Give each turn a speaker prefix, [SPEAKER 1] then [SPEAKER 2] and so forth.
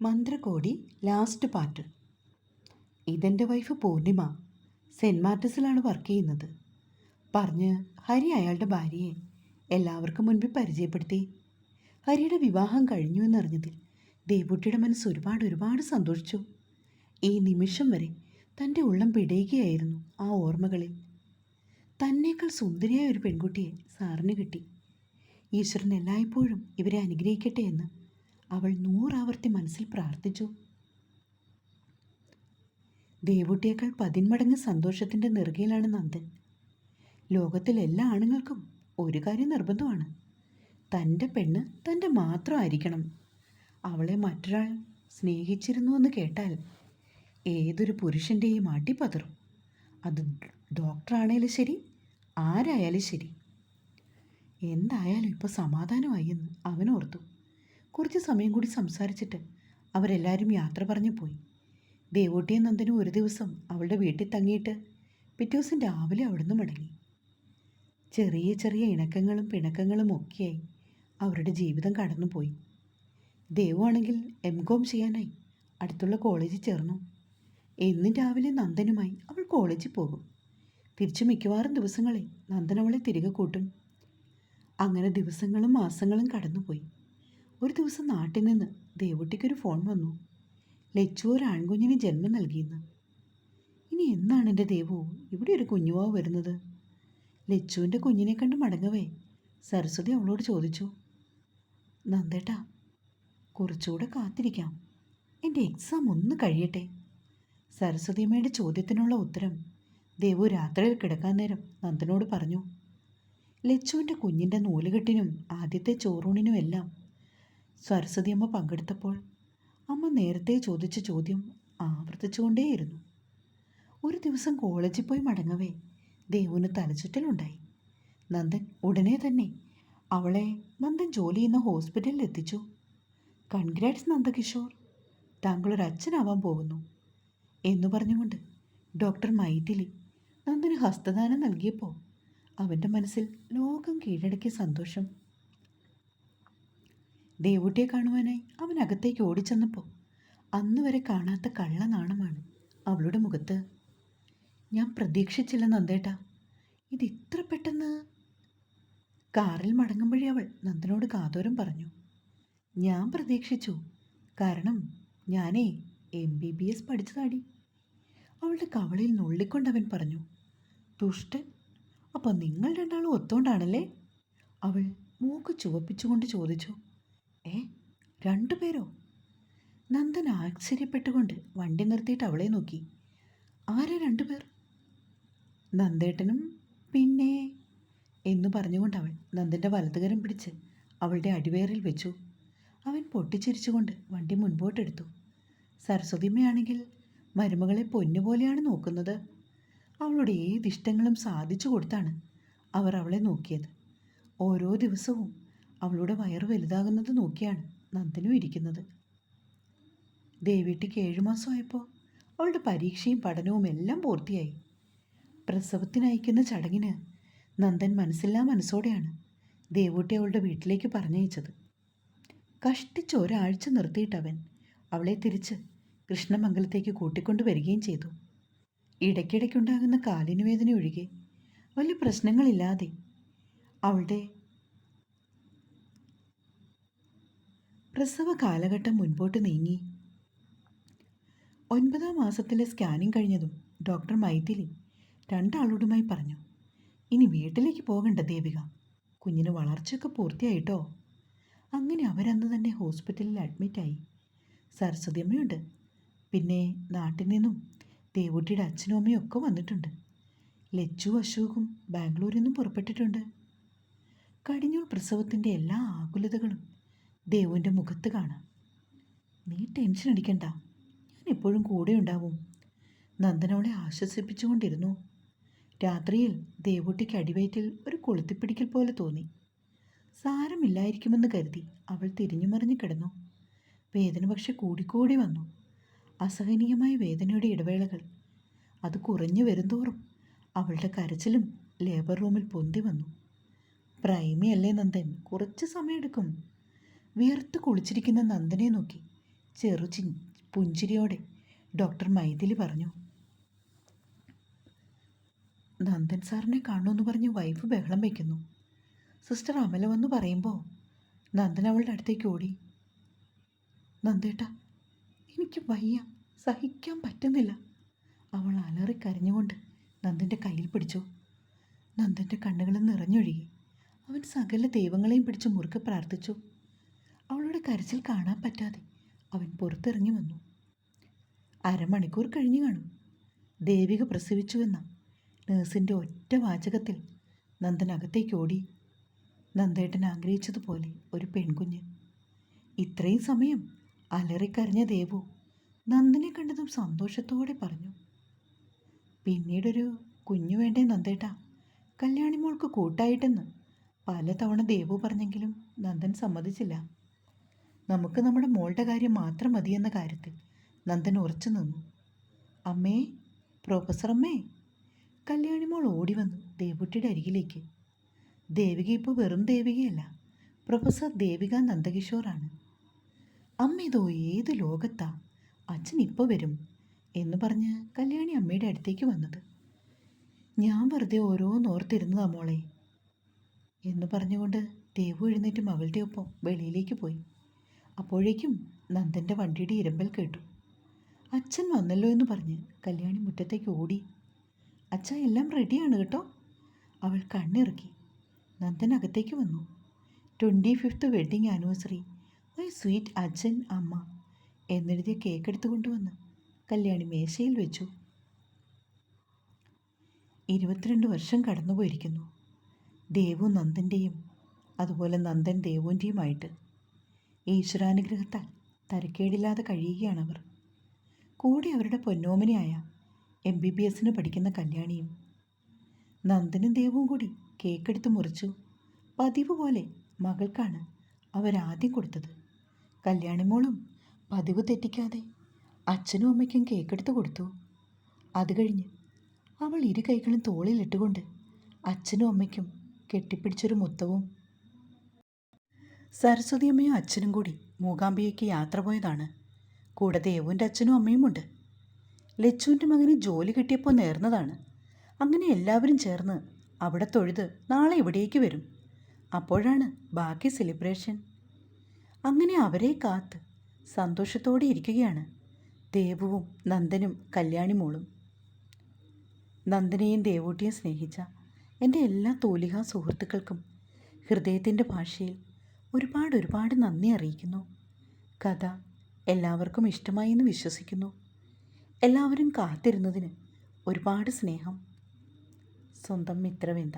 [SPEAKER 1] മന്ത്രകോടി last part ഇതെന്റെ wife Purnima saint മാർട്ടിസിലാണ് work ചെയ്യുന്നത്. പറഞ്ഞ് ഹരി അയാളുടെ ഭാര്യയെ എല്ലാവർക്കും മുൻപിൽ പരിചയപ്പെടുത്തി. ഹരിയുടെ വിവാഹം കഴിഞ്ഞു എന്നറിഞ്ഞതിൽ ദേവുട്ടിയുടെ മനസ്സ് ഒരുപാട് ഒരുപാട് സന്തോഷിച്ചു. ഈ നിമിഷം വരെ തന്റെ ഉള്ളം പിടയുകയായിരുന്നു ആ ഓർമ്മകളിൽ. തന്നേക്കാൾ സുന്ദരിയായ ഒരു പെൺകുട്ടിയെ സാറിന് കിട്ടി. ഈശ്വരൻ എല്ലായ്പ്പോഴും ഇവരെ അനുഗ്രഹിക്കട്ടെ എന്ന് അവൾ നൂറാവർത്തി മനസ്സിൽ പ്രാർത്ഥിച്ചു. ദേവുട്ടിയേക്കാൾ പതിന്മടങ്ങ് സന്തോഷത്തിന്റെ നെറുകയിലാണ് നന്ദൻ. ലോകത്തിലെ എല്ലാ ആണുങ്ങൾക്കും ഒരു കാര്യം നിർബന്ധമാണ്. തന്റെ പെണ്ണ് തന്റെ മാത്രമായിരിക്കണം അവളെ മറ്റൊരാൾ സ്നേഹിച്ചിരുന്നു എന്ന് കേട്ടാൽ ഏതൊരു പുരുഷന്റെയും മാട്ടിപ്പതറും അത് ഡോക്ടറാണേലും ശരി ആരായാലും ശരി. എന്തായാലും ഇപ്പോൾ സമാധാനമായി എന്ന് അവനോർത്തു കുറച്ച് സമയം കൂടി സംസാരിച്ചിട്ട് അവരെല്ലാവരും യാത്ര പറഞ്ഞു പോയി. ദേവോട്ടിയും നന്ദനും ഒരു ദിവസം അവളുടെ വീട്ടിൽ തങ്ങിയിട്ട് പിറ്റേ ദിവസം രാവിലെ അവിടുന്ന് മടങ്ങി. ചെറിയ ചെറിയ ഇണക്കങ്ങളും പിണക്കങ്ങളും ഒക്കെയായി അവരുടെ ജീവിതം കടന്നുപോയി ദേവുവാണെങ്കിൽ എം കോം ചെയ്യാനായി അടുത്തുള്ള കോളേജിൽ ചേർന്നു. എന്നും രാവിലെ നന്ദനുമായി അവൾ കോളേജിൽ പോകും. തിരിച്ചു മിക്കവാറും ദിവസങ്ങളിൽ നന്ദൻ അവളെ തിരികെ കൂട്ടും. അങ്ങനെ ദിവസങ്ങളും മാസങ്ങളും കടന്നുപോയി. ഒരു ദിവസം നാട്ടിൽ നിന്ന് ദേവുട്ടിക്കൊരു ഫോൺ വന്നു. ലച്ചു ഒരു ആൺകുഞ്ഞിന് ജന്മം നൽകിയെന്ന്. ഇനി എന്നാണ് എന്റെ ദേവു? ഇവിടെ ഒരു കുഞ്ഞുവാവ് വരുന്നത്. ലച്ചുവിന്റെ കുഞ്ഞിനെ കണ്ട് മടങ്ങവേ. സരസ്വതി അവളോട് ചോദിച്ചു. നന്ദേട്ടാ കുറച്ചുകൂടെ കാത്തിരിക്കാം. എന്റെ എക്സാം ഒന്ന് കഴിയട്ടെ. സരസ്വതിയമ്മയുടെ ചോദ്യത്തിനുള്ള ഉത്തരം ദേവു രാത്രിയിൽ കിടക്കാൻ നേരം നന്ദനോട് പറഞ്ഞു. ലച്ചുവിന്റെ കുഞ്ഞിന്റെ നൂലുകെട്ടിനും ആദ്യത്തെ ചോറൂണിനുമെല്ലാം സരസ്വതിയമ്മ പങ്കെടുത്തപ്പോൾ അമ്മ നേരത്തെ ചോദിച്ച ചോദ്യം ആവർത്തിച്ചുകൊണ്ടേയിരുന്നു. ഒരു ദിവസം കോളേജിൽ പോയി മടങ്ങവേ ദേവന് തലചുറ്റലുണ്ടായി. നന്ദൻ ഉടനെ തന്നെ അവളെ നന്ദൻ ജോലി ചെയ്യുന്ന ഹോസ്പിറ്റലിൽ എത്തിച്ചു. കൺഗ്രാറ്റ്സ് നന്ദകിഷോർ താങ്കളൊരു അച്ഛനാവാൻ പോകുന്നു എന്ന് പറഞ്ഞുകൊണ്ട് ഡോക്ടർ മൈഥിലി നന്ദന് ഹസ്തദാനം നൽകിയപ്പോൾ അവന്റെ മനസ്സിൽ ലോകം കീഴടക്കിയ സന്തോഷം ദേവുട്ടിയെ കാണുവാനായി അവൻ അകത്തേക്ക് ഓടിച്ചെന്നപ്പോൾ അന്ന് വരെ കാണാത്ത കള്ളനാണമാണ് അവളുടെ മുഖത്ത്. ഞാൻ പ്രതീക്ഷിച്ചില്ല നന്ദേട്ടാ ഇത് ഇത്ര പെട്ടെന്ന്. കാറിൽ മടങ്ങുമ്പോഴേ അവൾ നന്ദനോട് കാതോരം പറഞ്ഞു. ഞാൻ പ്രതീക്ഷിച്ചു കാരണം ഞാനേ എം ബി ബി എസ് പഠിച്ചതാടി. അവളുടെ കവളിൽ നുള്ളിക്കൊണ്ടവൻ പറഞ്ഞു ദുഷ്ടൻ അപ്പോൾ നിങ്ങൾ രണ്ടാളും ഒത്തോണ്ടാണല്ലേ? അവൾ മൂക്ക് ചുവപ്പിച്ചുകൊണ്ട് ചോദിച്ചു ഏ? രണ്ടുപേരോ നന്ദൻ ആശ്ചര്യപ്പെട്ടുകൊണ്ട് വണ്ടി നിർത്തിയിട്ട് അവളെ നോക്കി. ആരാ രണ്ടുപേർ നന്ദേട്ടനും പിന്നെ എന്ന് പറഞ്ഞുകൊണ്ട് അവൾ നന്ദന്റെ വലതുകരം പിടിച്ച് അവളുടെ അടിവേറിൽ വെച്ചു. അവൻ പൊട്ടിച്ചിരിച്ചുകൊണ്ട് വണ്ടി മുൻപോട്ടെടുത്തു സരസ്വതിമ്മയാണെങ്കിൽ മരുമകളെ പൊന്നുപോലെയാണ് നോക്കുന്നത്. അവളുടെ ഏത് ഇഷ്ടങ്ങളും സാധിച്ചു കൊടുത്താണ് അവർ അവളെ നോക്കിയത്. ഓരോ ദിവസവും അവളുടെ വയറ് വലുതാകുന്നത് നോക്കിയാണ് നന്ദനും ഇരിക്കുന്നത്. ദേവിട്ടിക്ക് ഏഴുമാസമായപ്പോൾ അവളുടെ പരീക്ഷയും പഠനവും എല്ലാം പൂർത്തിയായി. പ്രസവത്തിനയക്കുന്ന ചടങ്ങിന് നന്ദൻ മനസ്സില്ലാ മനസ്സോടെയാണ് ദേവൂട്ടി അവളുടെ വീട്ടിലേക്ക് പറഞ്ഞയച്ചത്. കഷ്ടിച്ച് ഒരാഴ്ച നിർത്തിയിട്ടവൻ അവളെ തിരിച്ച് കൃഷ്ണമംഗലത്തേക്ക് കൂട്ടിക്കൊണ്ടു വരികയും ചെയ്തു. ഇടയ്ക്കിടയ്ക്കുണ്ടാകുന്ന കാലിന് വേദന ഒഴികെ വലിയ പ്രശ്നങ്ങളില്ലാതെ അവളുടെ പ്രസവ കാലഘട്ടം മുൻപോട്ട് നീങ്ങി. ഒൻപതാം മാസത്തിലെ സ്കാനിങ് കഴിഞ്ഞതും ഡോക്ടർ മൈഥിലി രണ്ടാളോടുമായി പറഞ്ഞു ഇനി വീട്ടിലേക്ക് പോകണ്ട ദേവിക. കുഞ്ഞിന് വളർച്ചയൊക്കെ പൂർത്തിയായിട്ടോ? അങ്ങനെ അവരന്ന് തന്നെ ഹോസ്പിറ്റലിൽ അഡ്മിറ്റായി സരസ്വതി അമ്മയുണ്ട്. പിന്നെ നാട്ടിൽ നിന്നും ദേവുട്ടിയുടെ അച്ഛനും അമ്മയും ഒക്കെ വന്നിട്ടുണ്ട്. ലച്ചു അശോകും ബാംഗ്ലൂരിൽ നിന്നും പുറപ്പെട്ടിട്ടുണ്ട്. കടിഞ്ഞൂൽ പ്രസവത്തിന്റെ എല്ലാ ആകുലതകളും ദേവുവിന്റെ മുഖത്ത് കാണാം. നീ ടെൻഷൻ അടിക്കണ്ട. ഞാൻ എപ്പോഴും കൂടെ ഉണ്ടാവും. നന്ദനവളെ ആശ്വസിപ്പിച്ചുകൊണ്ടിരുന്നു. രാത്രിയിൽ ദേവുട്ടിക്ക് അടിവയറ്റിൽ ഒരു കൊളുത്തിപ്പിടിക്കൽ പോലെ തോന്നി. സാരമില്ലായിരിക്കുമെന്ന് കരുതി അവൾ തിരിഞ്ഞു മറിഞ്ഞു കിടന്നു. വേദന പക്ഷെ കൂടിക്കൂടി വന്നു. അസഹനീയമായ വേദനയുടെ ഇടവേളകൾ. അത് കുറഞ്ഞു വരുന്തോറും അവളുടെ കരച്ചിലും ലേബർ റൂമിൽ പൊന്തി വന്നു. പ്രൈമി അല്ലേ നന്ദൻ? കുറച്ച് സമയമെടുക്കും. വിയർത്ത് കുളിച്ചിരിക്കുന്ന നന്ദനെ നോക്കി. ചെറു ചി പുഞ്ചിരിയോടെ ഡോക്ടർ മൈഥിലി പറഞ്ഞു. നന്ദൻ സാറിനെ കാണുമെന്ന് പറഞ്ഞ് വൈഫ് ബഹളം വയ്ക്കുന്നു സിസ്റ്റർ അമല വന്ന് പറയുമ്പോൾ നന്ദൻ അവളുടെ അടുത്തേക്ക് ഓടി. നന്ദേട്ടാ എനിക്ക് വയ്യ സഹിക്കാൻ പറ്റുന്നില്ല. അവൾ അലറി കരഞ്ഞുകൊണ്ട് നന്ദന്റെ കയ്യിൽ പിടിച്ചു. നന്ദന്റെ കണ്ണുകളിൽ നിറഞ്ഞൊഴുകി. അവൻ സകല ദൈവങ്ങളെയും പിടിച്ച് മുറുക്കെ പ്രാർത്ഥിച്ചു. കരച്ചിൽ കാണാൻ പറ്റാതെ അവൻ പുറത്തിറങ്ങി വന്നു. അരമണിക്കൂർ കഴിഞ്ഞു കാണും. ദേവിക പ്രസവിച്ചുവെന്ന നേഴ്സിന്റെ ഒറ്റ വാചകത്തിൽ നന്ദൻ അകത്തേക്ക് ഓടി. നന്ദേട്ടൻ ആഗ്രഹിച്ചതുപോലെ ഒരു പെൺകുഞ്ഞ്. ഇത്രയും സമയം അലറിക്കരഞ്ഞ ദേവു നന്ദനെ കണ്ടതും സന്തോഷത്തോടെ പറഞ്ഞു പിന്നീടൊരു കുഞ്ഞു വേണ്ടേ നന്ദേട്ട? കല്യാണിമോൾക്ക് കൂട്ടായിട്ടെന്ന് പലതവണ ദേവു പറഞ്ഞെങ്കിലും നന്ദൻ സമ്മതിച്ചില്ല. നമുക്ക് നമ്മുടെ മോളുടെ കാര്യം മാത്രം മതിയെന്ന കാര്യത്തിൽ നന്ദൻ ഉറച്ചു നിന്നു. അമ്മേ പ്രൊഫസർ അമ്മേ. കല്യാണി മോൾ ഓടി വന്നു ദേവുട്ടിയുടെ അരികിലേക്ക്. ദേവിക ഇപ്പോൾ വെറും ദേവികയല്ല പ്രൊഫസർ ദേവിക നന്ദകിഷോറാണ്. അമ്മ ഇതോ ഏത് ലോകത്താ അച്ഛൻ ഇപ്പോൾ വരും എന്ന് പറഞ്ഞ് കല്യാണി അമ്മയുടെ അടുത്തേക്ക് വന്നത്. ഞാൻ വെറുതെ ഓരോന്നോർത്തിരുന്നതാ മോളെ എന്ന് പറഞ്ഞുകൊണ്ട് ദേവു എഴുന്നേറ്റ് മകളുടെ ഒപ്പം വെളിയിലേക്ക് പോയി. അപ്പോഴേക്കും നന്ദന്റെ വണ്ടിയുടെ ഇരമ്പൽ കേട്ടു. അച്ഛൻ വന്നല്ലോ എന്ന് പറഞ്ഞ് കല്യാണി മുറ്റത്തേക്ക് ഓടി. അച്ഛ എല്ലാം റെഡിയാണ് കേട്ടോ? അവൾ കണ്ണിറക്കി. നന്ദൻ അകത്തേക്ക് വന്നു. Twenty fifth wedding anniversary. My sweet അച്ഛൻ അമ്മ എന്നെഴുതിയ കേക്ക് എടുത്തു കൊണ്ടുവന്ന് കല്യാണി മേശയിൽ വെച്ചു. ഇരുപത്തിരണ്ട് വർഷം കടന്നുപോയിരിക്കുന്നു. ദേവു നന്ദന്റെയും അതുപോലെ നന്ദൻ ദേവുവിന്റെയുമായിട്ട് ഈശ്വരാനുഗ്രഹത്താൽ തരക്കേടില്ലാതെ കഴിയുകയാണ് അവർ കൂടെ അവരുടെ പൊന്നോമനയായ എം ബി ബി എസിന് പഠിക്കുന്ന കല്യാണിയും നന്ദനും ദേവും കൂടി കേക്കെടുത്ത് മുറിച്ചു. പതിവ് പോലെ മകൾക്കാണ് അവരാദ്യം കൊടുത്തത്. കല്യാണിമോളും പതിവ് തെറ്റിക്കാതെ അച്ഛനും അമ്മയ്ക്കും കേക്കെടുത്ത് കൊടുത്തു. അത് കഴിഞ്ഞ് അവൾ ഇരു കൈകളും തോളിലിട്ടുകൊണ്ട് അച്ഛനും അമ്മയ്ക്കും കെട്ടിപ്പിടിച്ചൊരു മുത്തവും സരസ്വതി അമ്മയും അച്ഛനും കൂടി മൂകാംബികയ്ക്ക് യാത്ര പോയതാണ്. കൂടെ ദേവുവിന്റെ അച്ഛനും അമ്മയുമുണ്ട് ലച്ചുവിന്റെ മകന് ജോലി കിട്ടിയപ്പോൾ നേർന്നതാണ്. അങ്ങനെ എല്ലാവരും ചേർന്ന് അവിടെ തൊഴുത് നാളെ ഇവിടേക്ക് വരും. അപ്പോഴാണ് ബാക്കി സെലിബ്രേഷൻ അങ്ങനെ അവരെ കാത്ത് സന്തോഷത്തോടെ ഇരിക്കുകയാണ് ദേവുവും നന്ദനും കല്യാണി മോളും നന്ദനെയും ദേവൂട്ടിയും സ്നേഹിച്ച എന്റെ എല്ലാ തോലിക സുഹൃത്തുക്കൾക്കും ഹൃദയത്തിന്റെ ഭാഷയിൽ ഒരുപാട് ഒരുപാട് നന്ദി അറിയിക്കുന്നു. കഥ എല്ലാവർക്കും ഇഷ്ടമായി എന്ന് വിശ്വസിക്കുന്നു. എല്ലാവരും കാത്തിരുന്നതിന് ഒരുപാട് സ്നേഹം. സ്വന്തം മിത്രവിന്ദ